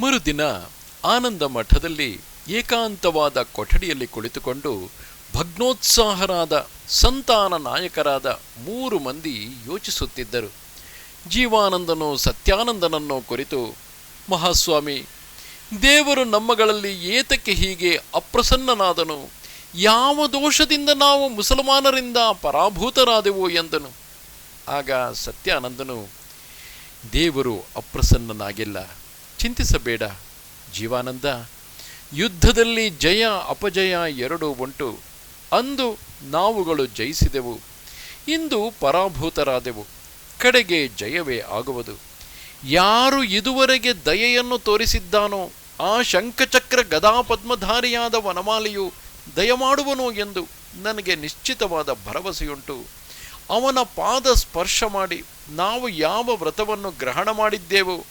ಮರುದಿನ ಆನಂದ ಮಠದಲ್ಲಿ ಏಕಾಂತವಾದ ಕೊಠಡಿಯಲ್ಲಿ ಕುಳಿತುಕೊಂಡು ಭಗ್ನೋತ್ಸಾಹರಾದ ಸಂತಾನ ನಾಯಕರಾದ ಮೂರು ಮಂದಿ ಯೋಚಿಸುತ್ತಿದ್ದರು. ಜೀವಾನಂದನು ಸತ್ಯಾನಂದನನ್ನು ಕುರಿತು, ಮಹಾಸ್ವಾಮಿ, ದೇವರು ನಮ್ಮಗಳಲ್ಲಿ ಏತಕ್ಕೆ ಹೀಗೆ ಅಪ್ರಸನ್ನನಾದನು? ಯಾವ ದೋಷದಿಂದ ನಾವು ಮುಸಲ್ಮಾನರಿಂದ ಪರಾಭೂತರಾದೆವು? ಎಂದನು. ಆಗ ಸತ್ಯಾನಂದನು, ದೇವರು ಅಪ್ರಸನ್ನನಾಗಿಲ್ಲ. ಚಿಂತಿಸಬೇಡ. ಜೀವಾನಂದ, ಯುದ್ಧದಲ್ಲಿ ಜಯ ಅಪಜಯ ಎರಡೂ ಉಂಟು. ಅಂದು ನಾವುಗಳು ಜಯಿಸಿದೆವು. ಇಂದು ಪರಾಭೂತರಾದೆವು. ಕಡೆಗೆ ಜಯವೇ ಆಗುವುದು. ಯಾರು ಇದುವರೆಗೆ ದಯೆಯನ್ನು ತೋರಿಸಿದ್ದಾನೋ, ಆ ಶಂಖಚಕ್ರ ಗದಾಪದ್ಮಧಾರಿಯಾದ ವನಮಾಲಿಯು ದಯಮಾಡುವನು ಎಂದು ನನಗೆ ನಿಶ್ಚಿತವಾದ ಭರವಸೆಯುಂಟು. ಅವನ ಪಾದ ಸ್ಪರ್ಶ ಮಾಡಿ ನಾವು ಯಾವ ವ್ರತವನ್ನು ಗ್ರಹಣ ಮಾಡಿದ್ದೇವೋ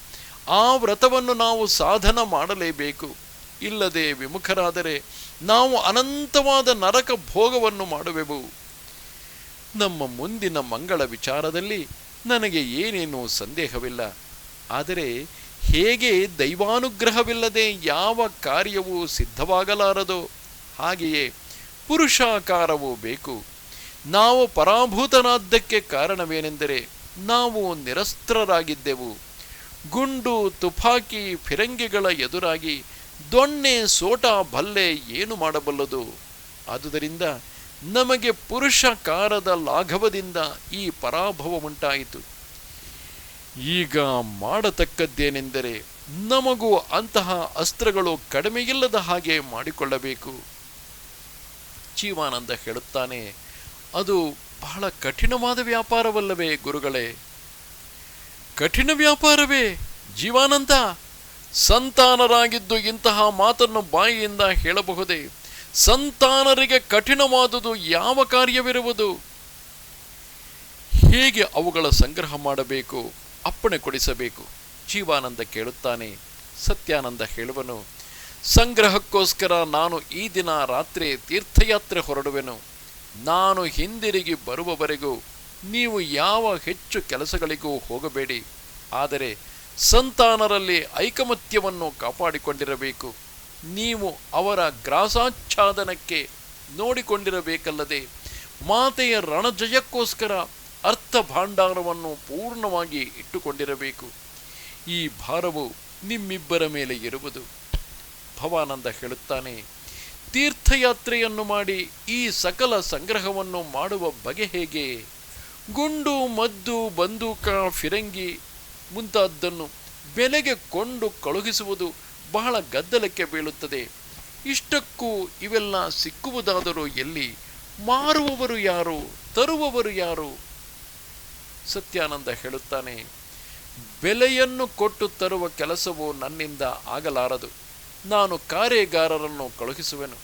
ಆ ವ್ರತವನ್ನು ನಾವು ಸಾಧನ ಮಾಡಲೇಬೇಕು. ಇಲ್ಲದೆ ವಿಮುಖರಾದರೆ ನಾವು ಅನಂತವಾದ ನರಕ ಭೋಗವನ್ನು ಮಾಡುವೆವು. ನಮ್ಮ ಮುಂದಿನ ಮಂಗಳ ವಿಚಾರದಲ್ಲಿ ನನಗೆ ಏನೇನೂ ಸಂದೇಹವಿಲ್ಲ. ಆದರೆ ಹೇಗೆ ದೈವಾನುಗ್ರಹವಿಲ್ಲದೆ ಯಾವ ಕಾರ್ಯವೂ ಸಿದ್ಧವಾಗಲಾರದೋ ಹಾಗೆಯೇ ಪುರುಷಾಕಾರವೂ ಬೇಕು. ನಾವು ಪರಾಭೂತನಾದ್ದಕ್ಕೆ ಕಾರಣವೇನೆಂದರೆ ನಾವು ನಿರಸ್ತ್ರರಾಗಿದ್ದೆವು. ಗುಂಡು ತುಪಾಕಿ ಫಿರಂಗಿಗಳ ಎದುರಾಗಿ ದೊಣ್ಣೆ, ಸೋಟ ಬಲ್ಲೆ ಏನು ಮಾಡಬಲ್ಲದು? ಆದುದರಿಂದ ನಮಗೆ ಪುರುಷಕಾರದ ಲಾಘವದಿಂದ ಈ ಪರಾಭವ ಉಂಟಾಯಿತು. ಈಗ ಮಾಡತಕ್ಕದ್ದೇನೆಂದರೆ ನಮಗೂ ಅಂತಹ ಅಸ್ತ್ರಗಳು ಕಡಿಮೆಯಿಲ್ಲದ ಹಾಗೆ ಮಾಡಿಕೊಳ್ಳಬೇಕು. ಜೀವಾನಂದ ಹೇಳುತ್ತಾನೆ, ಅದು ಬಹಳ ಕಠಿಣವಾದ ವ್ಯಾಪಾರವಲ್ಲವೇ ಗುರುಗಳೇ? ಕಠಿಣ ವ್ಯಾಪಾರವೇ, ಜೀವಾನಂದ. ಸಂತಾನರಾಗಿದ್ದು ಇಂತಹ ಮಾತನ್ನು ಬಾಯಿಯಿಂದ ಹೇಳಬಹುದೇ? ಸಂತಾನರಿಗೆ ಕಠಿಣವಾದುದು ಯಾವ ಕಾರ್ಯವಿರುವುದು? ಹೇಗೆ ಅವುಗಳ ಸಂಗ್ರಹ ಮಾಡಬೇಕು? ಅಪ್ಪಣೆ ಕೊಡಿಸಬೇಕು? ಜೀವಾನಂದ ಕೇಳುತ್ತಾನೆ. ಸತ್ಯಾನಂದ ಹೇಳುವನು, ಸಂಗ್ರಹಕ್ಕೋಸ್ಕರ ನಾನು ಈ ದಿನ ರಾತ್ರಿ ತೀರ್ಥಯಾತ್ರೆ ಹೊರಡುವೆನು. ನಾನು ಹಿಂದಿರುಗಿ ಬರುವವರೆಗೂ ನೀವು ಯಾವ ಹೆಚ್ಚು ಕೆಲಸಗಳಿಗೂ ಹೋಗಬೇಡಿ. ಆದರೆ ಸಂತಾನರಲ್ಲಿ ಐಕಮತ್ಯವನ್ನು ಕಾಪಾಡಿಕೊಂಡಿರಬೇಕು. ನೀವು ಅವರ ಗ್ರಾಸಾಚ್ಛಾದನಕ್ಕೆ ನೋಡಿಕೊಂಡಿರಬೇಕಲ್ಲದೆ ಮಾತೆಯ ರಣಜಯಕ್ಕೋಸ್ಕರ ಅರ್ಥ ಭಾಂಡಾರವನ್ನು ಪೂರ್ಣವಾಗಿ ಇಟ್ಟುಕೊಂಡಿರಬೇಕು. ಈ ಭಾರವು ನಿಮ್ಮಿಬ್ಬರ ಮೇಲೆ ಇರುವುದು. ಭವಾನಂದ ಹೇಳುತ್ತಾನೆ, ತೀರ್ಥಯಾತ್ರೆಯನ್ನು ಮಾಡಿ ಈ ಸಕಲ ಸಂಗ್ರಹವನ್ನು ಮಾಡುವ ಬಗೆ ಹೇಗೆ? ಗುಂಡು, ಮದ್ದು, ಬಂದೂಕ, ಫಿರಂಗಿ ಮುಂತಾದ್ದನ್ನು ಬೆಲೆಗೆ ಕೊಂಡು ಕಳುಹಿಸುವುದು ಬಹಳ ಗದ್ದಲಕ್ಕೆ ಬೀಳುತ್ತದೆ. ಇಷ್ಟಕ್ಕೂ ಇವೆಲ್ಲ ಸಿಕ್ಕುವುದಾದರೂ ಎಲ್ಲಿ? ಮಾರುವವರು ಯಾರು? ತರುವವರು ಯಾರು? ಸತ್ಯಾನಂದ ಹೇಳುತ್ತಾನೆ, ಬೆಲೆಯನ್ನು ಕೊಟ್ಟು ತರುವ ಕೆಲಸವು ನನ್ನಿಂದ ಆಗಲಾರದು. ನಾನು ಕಾರ್ಯಗಾರರನ್ನು ಕಳುಹಿಸುವೆನು.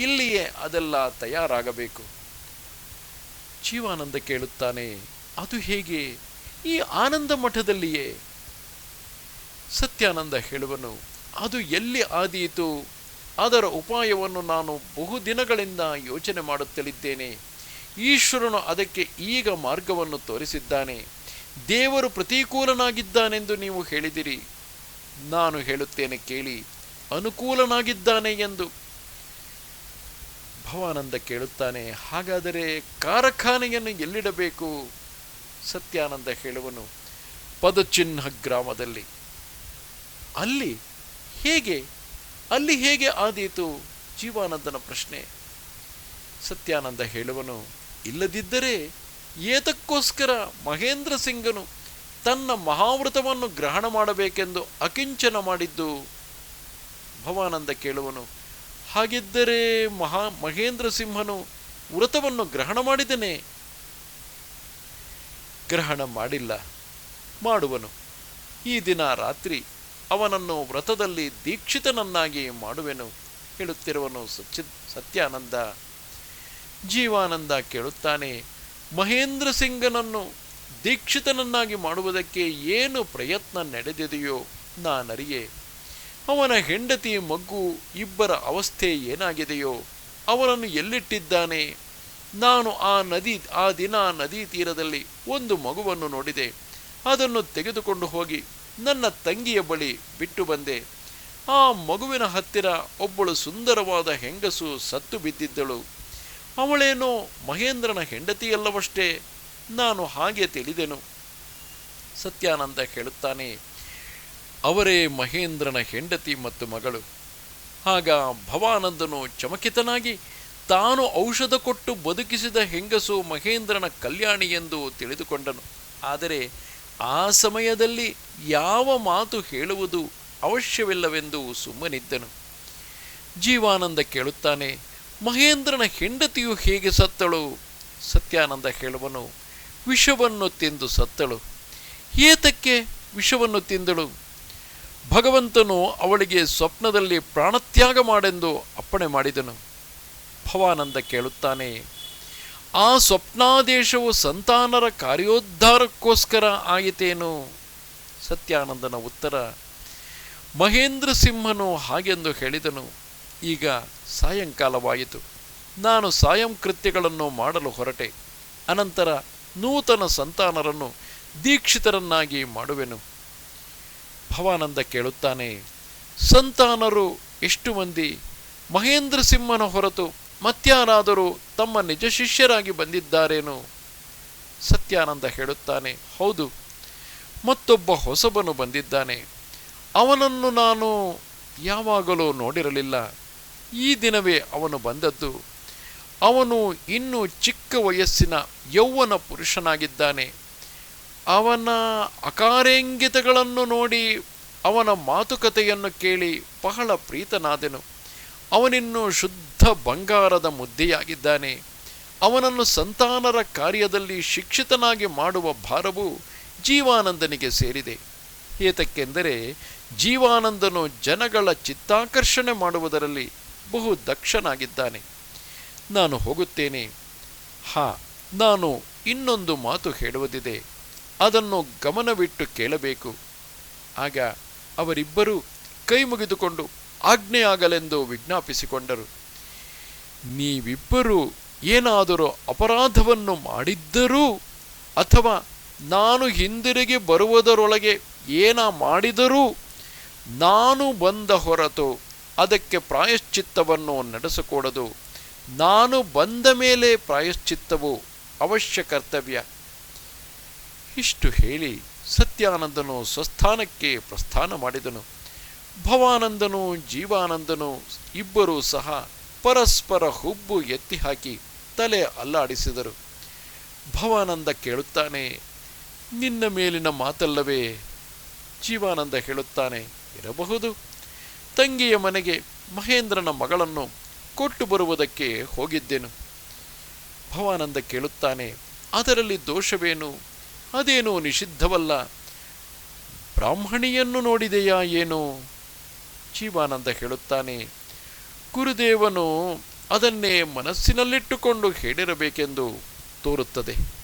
ಇಲ್ಲಿಯೇ ಅದೆಲ್ಲ ತಯಾರಾಗಬೇಕು. ಜೀವಾನಂದ ಕೇಳುತ್ತಾನೆ, ಅದು ಹೇಗೆ? ಈ ಆನಂದ ಮಠದಲ್ಲಿಯೇ? ಸತ್ಯಾನಂದ ಹೇಳುವನು, ಅದು ಎಲ್ಲಿ ಆದೀತು? ಅದರ ಉಪಾಯವನ್ನು ನಾನು ಬಹುದಿನಗಳಿಂದ ಯೋಚನೆ ಮಾಡುತ್ತಲಿದ್ದೇನೆ. ಈಶ್ವರನು ಅದಕ್ಕೆ ಈಗ ಮಾರ್ಗವನ್ನು ತೋರಿಸಿದ್ದಾನೆ. ದೇವರು ಪ್ರತಿಕೂಲನಾಗಿದ್ದಾನೆಂದು ನೀವು ಹೇಳಿದಿರಿ. ನಾನು ಹೇಳುತ್ತೇನೆ ಕೇಳಿ, ಅನುಕೂಲನಾಗಿದ್ದಾನೆ ಎಂದು ಭವಾನಂದ ಕೇಳುತ್ತಾನೆ, ಹಾಗಾದರೆ ಕಾರಖಾನೆಯನ್ನು ಎಲ್ಲಿಡಬೇಕು? ಸತ್ಯಾನಂದ ಹೇಳುವನು, ಪದಚಿಹ್ನ ಗ್ರಾಮದಲ್ಲಿ. ಅಲ್ಲಿ ಹೇಗೆ ಅಲ್ಲಿ ಹೇಗೆ ಆದೀತು? ಜೀವಾನಂದನ ಪ್ರಶ್ನೆ. ಸತ್ಯಾನಂದ ಹೇಳುವನು, ಇಲ್ಲದಿದ್ದರೆ ಏತಕ್ಕೋಸ್ಕರ ಮಹೇಂದ್ರ ಸಿಂಗನು ತನ್ನ ಮಹಾವೃತವನ್ನು ಗ್ರಹಣ ಮಾಡಬೇಕೆಂದು ಅಕಿಂಚನ ಮಾಡಿದ್ದು? ಭವಾನಂದ ಕೇಳುವನು ಹಾಗಿದ್ದರೆ ಮಹಾ ಮಹೇಂದ್ರ ಸಿಂಹನು ವ್ರತವನ್ನು ಗ್ರಹಣ ಮಾಡಿದನೇ. ಗ್ರಹಣ ಮಾಡಿಲ್ಲ, ಮಾಡುವನು. ಈ ದಿನ ರಾತ್ರಿ ಅವನನ್ನು ವ್ರತದಲ್ಲಿ ದೀಕ್ಷಿತನನ್ನಾಗಿ ಮಾಡುವೆನು ಹೇಳುತ್ತಿರುವನು ಸಚ್ಚಿ ಸತ್ಯಾನಂದ. ಜೀವಾನಂದ ಕೇಳುತ್ತಾನೆ, ಮಹೇಂದ್ರ ಸಿಂಗನನ್ನು ದೀಕ್ಷಿತನನ್ನಾಗಿ ಮಾಡುವುದಕ್ಕೆ ಏನು ಪ್ರಯತ್ನ ನಡೆದಿದೆಯೋ ನಾನರಿಯೆ. ಅವನ ಹೆಂಡತಿ ಮಗ್ಗು ಇಬ್ಬರ ಅವಸ್ಥೆ ಏನಾಗಿದೆಯೋ ಅವನನ್ನು ಎಲ್ಲಿಟ್ಟಿದ್ದಾನೆ? ನಾನು ಆ ನದಿ, ಆ ದಿನ ನದಿ ತೀರದಲ್ಲಿ ಒಂದು ಮಗುವನ್ನು ನೋಡಿದೆ. ಅದನ್ನು ತೆಗೆದುಕೊಂಡು ಹೋಗಿ ನನ್ನ ತಂಗಿಯ ಬಳಿ ಬಿಟ್ಟು ಬಂದೆ. ಆ ಮಗುವಿನ ಹತ್ತಿರ ಒಬ್ಬಳು ಸುಂದರವಾದ ಹೆಂಗಸು ಸತ್ತು ಬಿದ್ದಿದ್ದಳು. ಅವಳೇನೋ ಮಹೇಂದ್ರನ ಹೆಂಡತಿಯಲ್ಲವಷ್ಟೇ. ನಾನು ಹಾಗೆ ತಿಳಿದೆನು. ಸತ್ಯಾನಂದ ಹೇಳುತ್ತಾನೆ ಅವರೇ ಮಹೇಂದ್ರನ ಹೆಂಡತಿ ಮತ್ತು ಮಗಳು. ಆಗ ಭವಾನಂದನು ಚಮಕಿತನಾಗಿ, ತಾನು ಔಷಧ ಕೊಟ್ಟು ಬದುಕಿಸಿದ ಹೆಂಗಸು ಮಹೇಂದ್ರನ ಕಲ್ಯಾಣಿ ಎಂದು ತಿಳಿದುಕೊಂಡನು. ಆದರೆ ಆ ಸಮಯದಲ್ಲಿ ಯಾವ ಮಾತು ಹೇಳುವುದು ಅವಶ್ಯವಿಲ್ಲವೆಂದು ಸುಮ್ಮನಿದ್ದನು. ಜೀವಾನಂದ ಕೇಳುತ್ತಾನೆ, ಮಹೇಂದ್ರನ ಹೆಂಡತಿಯು ಹೇಗೆ ಸತ್ತಳು? ಸತ್ಯಾನಂದ ಹೇಳುವನು, ವಿಷವನ್ನು ತಿಂದು ಸತ್ತಳು. ಏತಕ್ಕೆ ವಿಷವನ್ನು ತಿಂದಳು? ಭಗವಂತನು ಅವಳಿಗೆ ಸ್ವಪ್ನದಲ್ಲಿ ಪ್ರಾಣತ್ಯಾಗ ಮಾಡೆಂದು ಅಪ್ಪಣೆ ಮಾಡಿದನು. ಭವಾನಂದ ಕೇಳುತ್ತಾನೆ, ಆ ಸ್ವಪ್ನಾದೇಶವು ಸಂತಾನರ ಕಾರ್ಯೋದ್ಧಾರಕ್ಕೋಸ್ಕರ ಆಯಿತೇನು ಸತ್ಯಾನಂದನ ಉತ್ತರ, ಮಹೇಂದ್ರ ಸಿಂಹನು ಹಾಗೆಂದು ಹೇಳಿದನು, ಈಗ ಸಾಯಂಕಾಲವಾಯಿತು. ನಾನು ಸಾಯಂ ಕೃತ್ಯಗಳನ್ನು ಮಾಡಲು ಹೊರಟೆ. ಅನಂತರ ನೂತನ ಸಂತಾನರನ್ನು ದೀಕ್ಷಿತರನ್ನಾಗಿ ಮಾಡುವೆನು. ಭವಾನಂದ ಕೇಳುತ್ತಾನೆ, ಸಂತಾನರು ಎಷ್ಟು ಮಂದಿ? ಮಹೇಂದ್ರ ಸಿಂಹನ ಹೊರತು ಮತ್ಯಾರಾದರೂ ತಮ್ಮ ನಿಜ ಶಿಷ್ಯರಾಗಿ ಬಂದಿದ್ದಾರೇನು? ಸತ್ಯಾನಂದ ಹೇಳುತ್ತಾನೆ, ಹೌದು, ಮತ್ತೊಬ್ಬ ಹೊಸಬನು ಬಂದಿದ್ದಾನೆ. ಅವನನ್ನು ನಾನು ಯಾವಾಗಲೂ ನೋಡಿರಲಿಲ್ಲ. ಈ ದಿನವೇ ಅವನು ಬಂದದ್ದು. ಅವನು ಇನ್ನೂ ಚಿಕ್ಕ ವಯಸ್ಸಿನ ಯೌವನ ಪುರುಷನಾಗಿದ್ದಾನೆ. ಅವನ ಅಕಾರ್ಯಂಗಿತಗಳನ್ನು ನೋಡಿ ಅವನ ಮಾತುಕತೆಯನ್ನು ಕೇಳಿ ಬಹಳ ಪ್ರೀತನಾದೆನು. ಅವನಿನ್ನು ಶುದ್ಧ ಬಂಗಾರದ ಮುದ್ದೆಯಾಗಿದ್ದಾನೆ. ಅವನನ್ನು ಸಂತಾನರ ಕಾರ್ಯದಲ್ಲಿ ಶಿಕ್ಷಿತನಾಗಿ ಮಾಡುವ ಭಾರವು ಜೀವಾನಂದನಿಗೆ ಸೇರಿದೆ. ಏತಕ್ಕೆಂದರೆ ಜೀವಾನಂದನು ಜನಗಳ ಚಿತ್ತಾಕರ್ಷಣೆ ಮಾಡುವುದರಲ್ಲಿ ಬಹು ದಕ್ಷನಾಗಿದ್ದಾನೆ. ನಾನು ಹೋಗುತ್ತೇನೆ. ಹಾ, ನಾನು ಇನ್ನೊಂದು ಮಾತು ಹೇಳುವುದಿದೆ. ಅದನ್ನು ಗಮನವಿಟ್ಟು ಕೇಳಬೇಕು. ಆಗ ಅವರಿಬ್ಬರೂ ಕೈ ಮುಗಿದುಕೊಂಡು ಆಜ್ಞೆಯಾಗಲೆಂದು ವಿಜ್ಞಾಪಿಸಿಕೊಂಡರು. ನೀವಿಬ್ಬರೂ ಏನಾದರೂ ಅಪರಾಧವನ್ನು ಮಾಡಿದ್ದರೂ ಅಥವಾ ನಾನು ಹಿಂದಿರುಗಿ ಬರುವುದರೊಳಗೆ ಏನ ಮಾಡಿದರೂ ನಾನು ಬಂದ ಹೊರತು ಅದಕ್ಕೆ ಪ್ರಾಯಶ್ಚಿತ್ತವನ್ನು ನಡೆಸಕೂಡದು. ನಾನು ಬಂದ ಮೇಲೆ ಪ್ರಾಯಶ್ಚಿತ್ತವು ಅವಶ್ಯ ಕರ್ತವ್ಯ. ಇಷ್ಟು ಹೇಳಿ ಸತ್ಯಾನಂದನು ಸ್ವಸ್ಥಾನಕ್ಕೆ ಪ್ರಸ್ಥಾನ ಮಾಡಿದನು. ಭವಾನಂದನು, ಜೀವಾನಂದನು ಇಬ್ಬರೂ ಸಹ ಪರಸ್ಪರ ಹುಬ್ಬು ಎತ್ತಿ ಹಾಕಿ ತಲೆ ಅಲ್ಲಾಡಿಸಿದರು. ಭವಾನಂದ ಕೇಳುತ್ತಾನೆ, ನಿನ್ನ ಮೇಲಿನ ಮಾತಲ್ಲವೇ? ಜೀವಾನಂದ ಹೇಳುತ್ತಾನೆ, ಇರಬಹುದು. ತಂಗಿಯ ಮನೆಗೆ ಮಹೇಂದ್ರನ ಮಗಳನ್ನು ಕೊಟ್ಟು ಬರುವುದಕ್ಕೆ ಹೋಗಿದ್ದೆನು. ಭವಾನಂದ ಕೇಳುತ್ತಾನೆ, ಅದರಲ್ಲಿ ದೋಷವೇನು? ಅದೇನೂ ನಿಷಿದ್ಧವಲ್ಲ. ಬ್ರಾಹ್ಮಣಿಯನ್ನು ನೋಡಿದೆಯಾ ಏನು? ಜೀವಾನಂದ ಹೇಳುತ್ತಾನೆ ಗುರುದೇವನು ಅದನ್ನೇ ಮನಸ್ಸಿನಲ್ಲಿಟ್ಟುಕೊಂಡು ಹೇಳಿರಬೇಕೆಂದು ತೋರುತ್ತದೆ.